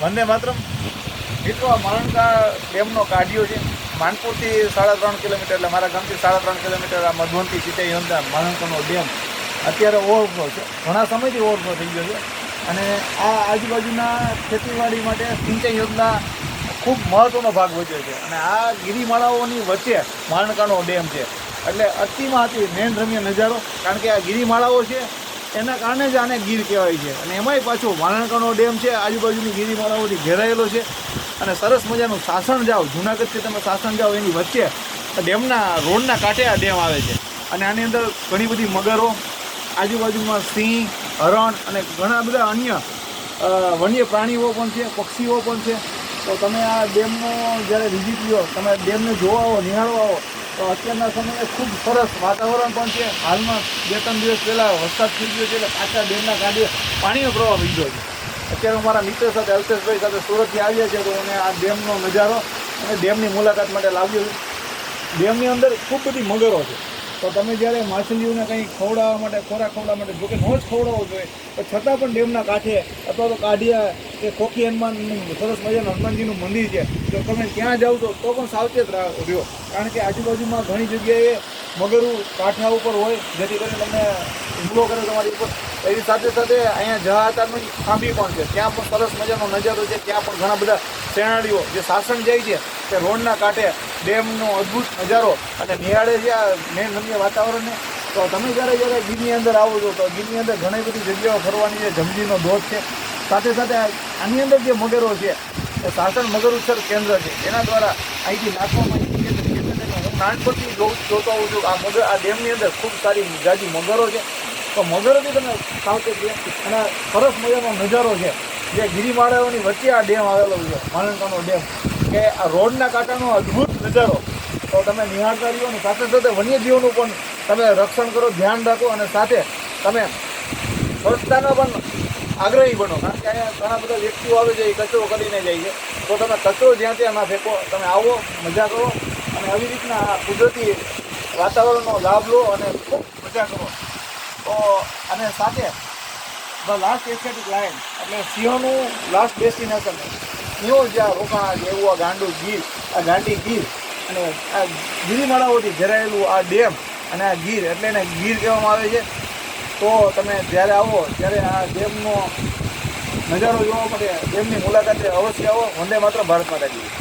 વંદે માતરમ. મિત્રો, આ માણકા ડેમનો કાઢ્યો છે. માનપુરથી સાડા ત્રણ કિલોમીટર, એટલે મારા ગામથી સાડા ત્રણ કિલોમીટર આ મધવંતી સિંચાઈ યોજના માણકાનો ડેમ. અત્યારે ઓવરફ્લો છે. ઘણા સમયથી ઓવરફ્લો થઈ ગયો છે. અને આ આજુબાજુના ખેતીવાડી માટે સિંચાઈ યોજના ખૂબ મહત્ત્વનો ભાગ ભજવે છે. અને આ ગિરિમાળાઓની વચ્ચે માણકાનો ડેમ છે. એટલે અતિમાં અતિ નયનરમ્ય નજારો. કારણ કે આ ગિરિમાળાઓ છે એના કારણે જ આને ગીર કહેવાય છે. અને એમાંય પાછો વાણકાનો ડેમ છે, આજુબાજુની ગીરીમાળાઓથી ઘેરાયેલો છે. અને સરસ મજાનું સાસણ જાઓ જુનાગઢથી તમે સાસણ જાઓ એની વચ્ચે ડેમના, રોડના કાંઠે આ ડેમ આવે છે. અને આની અંદર ઘણી બધી મગરો, આજુબાજુમાં સિંહ, હરણ અને ઘણા બધા અન્ય વન્ય પ્રાણીઓ પણ છે, પક્ષીઓ પણ છે. તો તમે આ ડેમનો જ્યારે વિઝિટ લ્યો, તમે ડેમને જોવા આવો, નિહાળવા આવો તો અત્યારના સમયે ખૂબ સરસ વાતાવરણ પણ છે. હાલમાં બે ત્રણ દિવસ પહેલાં વરસાદ થઈ ગયો છે એટલે પાછા ડેમના કાંઠે પાણીનો પ્રવાહ વીજો છે. અત્યારે મારા મિત્ર સાથે અલ્પેશભાઈ સાથે સુરતથી આવ્યા છે તો મને આ ડેમનો નજારો અને ડેમની મુલાકાત માટે લાવ્યો છું. ડેમની અંદર ખૂબ બધી મગરો છે. તો તમે જ્યારે માછલીઓને કંઈ ખવડાવવા માટે ખોરાક ખવડાવવા માટે જોકે ન જ ખવડાવવો જોઈએ, તો છતાં પણ ડેમના કાંઠે અથવા તો કાઢિયા કે ખોખી હનુમાનનું સરસ મજાનું હનુમાનજીનું મંદિર છે. જો તમે ત્યાં જાઓ તો તો પણ સાવચેત રહો, રહ્યો. કારણ કે આજુબાજુમાં ઘણી જગ્યાએ મગરું કાંઠા ઉપર હોય, જેથી કરીને તમને હુમલો કરે તમારી ઉપર. એની સાથે સાથે અહીંયા જહાતારની ખાંભી પણ છે. ત્યાં પણ સરસ મજાનો નજારો છે. ત્યાં પણ ઘણા બધા શેણાળીઓ જે સાસણ જાય છે, તે રોડના કાંઠે ડેમનો અદ્ભુત નજારો અને નિહાળે છે આ મેન રમ્ય વાતાવરણને. તો તમે જ્યારે જ્યારે ગીરની અંદર આવો છો, તો ગીરની અંદર ઘણી બધી જગ્યાઓ ફરવાની છે. જમજીનો ધોધ છે. સાથે સાથે આની અંદર જે મગરો છે, એ સાસણ મગર ઉછેર કેન્દ્ર છે. એના દ્વારા અહીંથી નાખવામાં હું નાનપણથી જોઉં જોતો હોઉં છું, આ મગર આ ડેમની અંદર ખૂબ સારી જાજી મગરો છે. તો મગરોથી તમે સાવચેત છે અને સરસ મજાનો નજારો છે. જે ગિરિમાળાઓની વચ્ચે આ ડેમ આવેલો છે, માણકાનો ડેમ. કે આ રોડના કાંટાનો અદ્ભુત નજારો. તો તમે નિહાળતા રહ્યો અને સાથે સાથે વન્યજીવોનું પણ તમે રક્ષણ કરો, ધ્યાન રાખો અને સાથે તમે સ્વચ્છતાનો પણ આગ્રહી બનો. કારણ કે અહીંયા ઘણા બધા વ્યક્તિઓ આવે છે, એ કચરો કરીને જાય છે. તો તમે કચરો જ્યાં ત્યાં ના ફેંકો, તમે આવો, મજા કરો અને આવી રીતના આ કુદરતી વાતાવરણનો લાભ લો અને ખૂબ મજા કરો. તો અને સાથે ધ લાસ્ટ એસ્થેટિક લાઇન એટલે સિંહોનું લાસ્ટ ડેસ્ટિનેશન. સિંહો જ્યાં રોકાણા એવું આ ગાંડું ગીર, આ ગાંડી ગીર અને આ ગિરિમાળાઓથી ઘેરાયેલું આ ડેમ અને આ ગીર, એટલે એને ગીર કહેવામાં આવે છે. તો તમે જ્યારે આવો, ત્યારે આ ડેમનો નજારો જોવા માટે ડેમની મુલાકાતે અવશ્ય આવો. વંદે માત્ર ભારત માતા કી